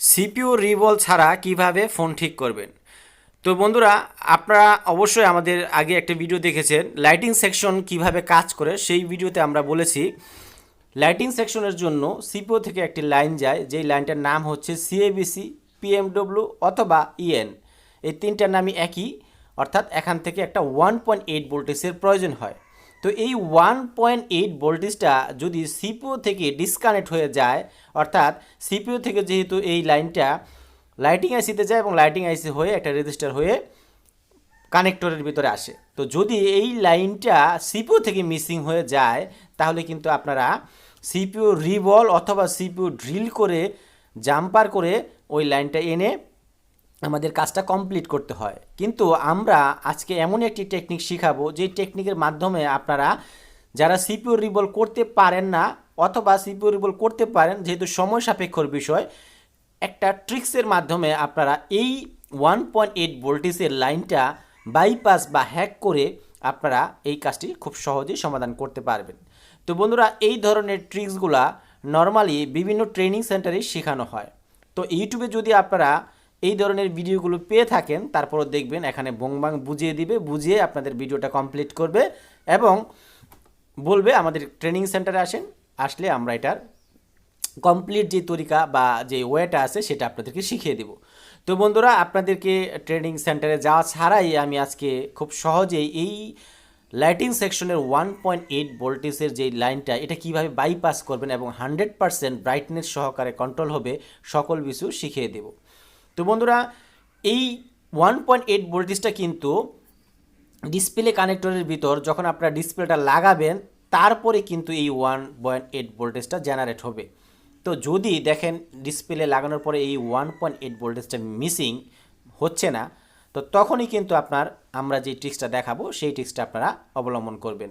CPU রিবল ছাড়া কীভাবে phone ঠিক করবেন? তো বন্ধুরা, আপনারা অবশ্যই আমাদের আগে একটা ভিডিও দেখেছেন, লাইটিং সেকশন কীভাবে কাজ করে, সেই ভিডিওতে আমরা বলেছি, লাইটিং সেকশনের জন্য সিপিও থেকে একটি লাইন যায়, যেই লাইনটার নাম হচ্ছে সিএবিসি পিএমডব্লিউ অথবা ইএন এই তিনটার নামই একই, অর্থাৎ এখান থেকে একটা ওয়ান পয়েন্ট এইট ভোল্টেজের প্রয়োজন হয়। তো এই ওয়ান পয়েন্ট এইট ভোল্টেজটা যদি সিপিও থেকে ডিসকানেক্ট হয়ে যায়, অর্থাৎ সিপিও থেকে যেহেতু এই লাইনটা লাইটিং আইসিতে যায় এবং লাইটিং আইসি হয়ে একটা রেজিস্টার হয়ে কানেক্টরের ভিতরে আসে। তো যদি এই লাইনটা সিপিও থেকে মিসিং হয়ে যায়, তাহলে কিন্তু আপনারা সিপিও রিবল অথবা সিপিও ড্রিল করে জাম্পার করে ওই লাইনটা এনে আমাদের কাজটা কমপ্লিট করতে হয়। কিন্তু আমরা আজকে এমন একটি টেকনিক শিখাবো, যে টেকনিকের মাধ্যমে আপনারা যারা সিপিও রিবল করতে পারেন না অথবা সিপিও রিবল করতে পারেন, যেহেতু সময় সাপেক্ষর বিষয়, একটা ট্রিক্সের মাধ্যমে আপনারা এই ওয়ান পয়েন্ট এইট ভোল্টেজের লাইনটা বাইপাস বা হ্যাক করে আপনারা এই কাজটি খুব সহজেই সমাধান করতে পারবেন। তো বন্ধুরা, এই ধরনের ট্রিক্সগুলা নর্মালি বিভিন্ন ট্রেনিং সেন্টারেই শেখানো হয়। তো ইউটিউবে যদি আপনারা এই ধরনের ভিডিওগুলো পেয়ে থাকেন, তারপরও দেখবেন এখানে বংবাং বুঝিয়ে দিবে, বুঝিয়ে আপনাদের ভিডিওটা কমপ্লিট করবে এবং বলবে আমাদের ট্রেনিং সেন্টারে আসেন, আসলে আমরা এটার কমপ্লিট যে তরিকা বা যে ওয়েটা আছে সেটা আপনাদেরকে শিখিয়ে দেব। তো বন্ধুরা, আপনাদেরকে ট্রেনিং সেন্টারে যাওয়া ছাড়াই আমি আজকে খুব সহজেই এই লাইটিং সেকশনের ওয়ান পয়েন্ট এইট ভোল্টেজের যে লাইনটা এটা কীভাবে বাইপাস করবেন এবং হান্ড্রেড পারসেন্ট ব্রাইটনেস সহকারে কন্ট্রোল হবে, সকল কিছু শিখিয়ে দেব। তো বন্ধুরা, এই ওয়ান পয়েন্ট এইট ভোল্টেজটা কিন্তু ডিসপ্লে কানেক্টরের ভিতর যখন আপনারা ডিসপ্লেটা লাগাবেন, তারপরে কিন্তু এই ওয়ান পয়েন্ট এইট ভোল্টেজটা জেনারেট হবে। তো যদি দেখেন ডিসপ্লে লাগানোর পরে এই ওয়ান পয়েন্ট এইট ভোল্টেজটা মিসিং হচ্ছে না, তো তখনই কিন্তু আপনার আমরা যে ট্রিক্সটা দেখাবো, সেই ট্রিক্সটা আপনারা অবলম্বন করবেন।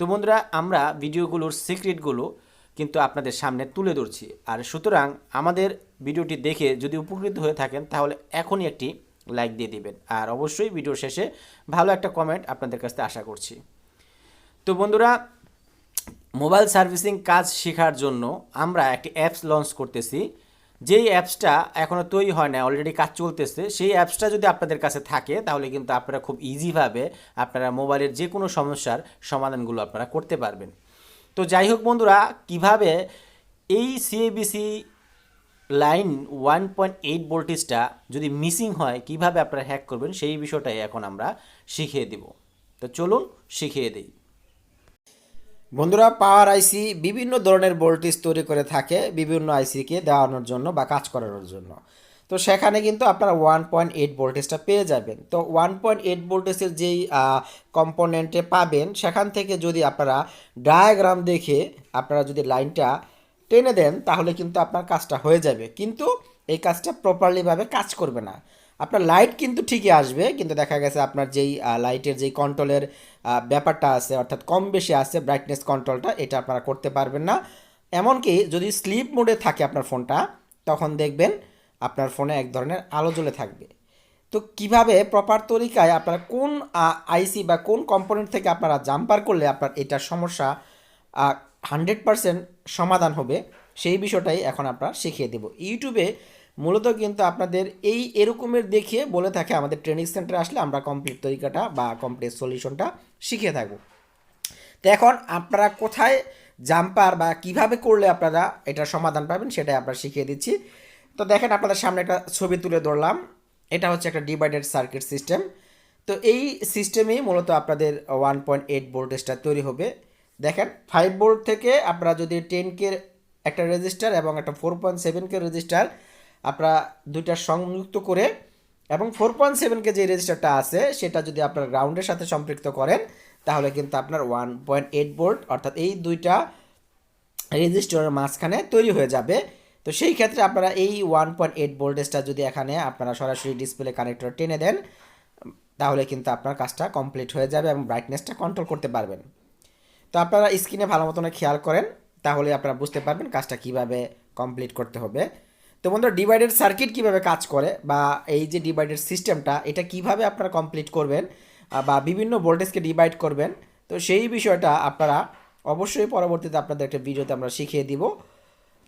তো বন্ধুরা, আমরা ভিডিওগুলোর সিক্রেটগুলো কিন্তু আপনাদের সামনে তুলে ধরছি। আর সুতরাং আমাদের ভিডিওটি দেখে যদি উপকৃত হয়ে থাকেন, তাহলে এখনই একটি লাইক দিয়ে দিবেন। আর অবশ্যই ভিডিও শেষে ভালো একটা কমেন্ট আপনাদের কাছ থেকে আশা করছি। তো বন্ধুরা, মোবাইল সার্ভিসিং কাজ শেখার জন্য আমরা একটি অ্যাপস লঞ্চ করতেছি। যেই অ্যাপসটা এখনও তৈরি হয় না অলরেডি কাজ চলতেছে, সেই অ্যাপসটা যদি আপনাদের কাছে থাকে, তাহলে কিন্তু আপনারা খুব ইজিভাবে আপনারা মোবাইলের যে কোনো সমস্যার সমাধানগুলো আপনারা করতে পারবেন। তো যাই হোক বন্ধুরা, কীভাবে এই CABC line one point eight ভোল্টেজটা যদি মিসিং হয়, কীভাবে আপনারা হ্যাক করবেন, সেই বিষয়টাই এখন আমরা শিখিয়ে দিব। তো চলুন শিখিয়ে দিই। বন্ধুরা, পাওয়ার আইসি বিভিন্ন ধরনের ভোল্টেজ তৈরি করে থাকে, বিভিন্ন আইসিকে দেওয়ানোর জন্য বা কাজ করানোর জন্য। তো সেখানে কিন্তু আপনারা ওয়ান পয়েন্ট এইট ভোল্টেজটা পেয়ে যাবেন। তো ওয়ান পয়েন্ট এইট ভোল্টেজের যেই কম্পোনেন্টে পাবেন, সেখান থেকে যদি আপনারা ডায়াগ্রাম দেখে আপনারা যদি লাইনটা টেনে দেন, তাহলে কিন্তু আপনার কাজটা হয়ে যাবে। কিন্তু এই কাজটা প্রপারলিভাবে কাজ করবে না। আপনার লাইট কিন্তু ঠিকই আসবে, কিন্তু দেখা গেছে আপনার যেই লাইটের যেই কন্ট্রোলের ব্যাপারটা আছে, অর্থাৎ কম বেশি আছে ব্রাইটনেস কন্ট্রোলটা এটা আপনারা করতে পারবেন না। এমনকি যদি স্লিপ মোডে থাকে আপনার ফোনটা তখন দেখবেন আপনার ফোনে এক ধরনের আলো জ্বলে থাকবে। তো কীভাবে প্রপার তরিকায় আপনার কোন আইসি বা কোন কম্পোনেন্ট থেকে আপনারা জাম্পার করলে আপনার এটার সমস্যা হান্ড্রেড পারসেন্ট সমাধান হবে, সেই বিষয়টাই এখন আপনারা শিখিয়ে দেব। ইউটিউবে মূলত কিন্তু আপনাদের এই এরকমের দেখে বলে থাকে আমাদের ট্রেনিং সেন্টারে আসলে আমরা কমপ্লিট তরিকাটা বা কমপ্লিট সলিউশনটা শিখে থাকব। তো এখন আপনারা কোথায় জাম্পার বা কীভাবে করলে আপনারা এটার সমাধান পাবেন সেটাই আমরা শিখিয়ে দিচ্ছি। তো দেখেন আপনাদের সামনে একটা ছবি তুলে ধরলাম। এটা হচ্ছে একটা ডিভাইডেড সার্কিট সিস্টেম। তো এই সিস্টেমেই মূলত আপনাদের ওয়ান পয়েন্ট এইট ভোল্টেজটা তৈরি হবে। দেখেন, ফাইভ ভোল্ট থেকে আপনারা যদি টেন কে একটা রেজিস্টার এবং একটা four point seven K resistor আপনারা দুইটা সংযুক্ত করে এবং ফোর পয়েন্ট সেভেন কে যে রেজিস্টারটা আছে, সেটা যদি আপনার গ্রাউন্ডের সাথে সম্পৃক্ত করেন, তাহলে কিন্তু আপনার ওয়ান পয়েন্ট এইট ভোল্ট অর্থাৎ এই দুইটা রেজিস্টারের মাঝখানে তৈরি হয়ে যাবে। তো সেই ক্ষেত্রে আপনারা এই ওয়ান পয়েন্ট এইট ভোল্টেজটা যদি এখানে আপনারা সরাসরি ডিসপ্লে কানেক্টর টেনে দেন, তাহলে কিন্তু আপনার কাজটা কমপ্লিট হয়ে যাবে এবং ব্রাইটনেসটা কন্ট্রোল করতে পারবেন। তো আপনারা স্ক্রিনে ভালো মতন খেয়াল করেন, তাহলে আপনারা বুঝতে পারবেন কাজটা কীভাবে কমপ্লিট করতে হবে। তো বন্ধুরা ডিভাইডেড সার্কিট কীভাবে কাজ করে বা এই যে ডিভাইডেড সিস্টেমটা এটা কীভাবে আপনারা কমপ্লিট করবেন বা বিভিন্ন ভোল্টেজকে ডিভাইড করবেন, তো সেই বিষয়টা আপনারা অবশ্যই পরবর্তীতে আপনাদের একটা ভিডিওতে আমরা শিখিয়ে দিব।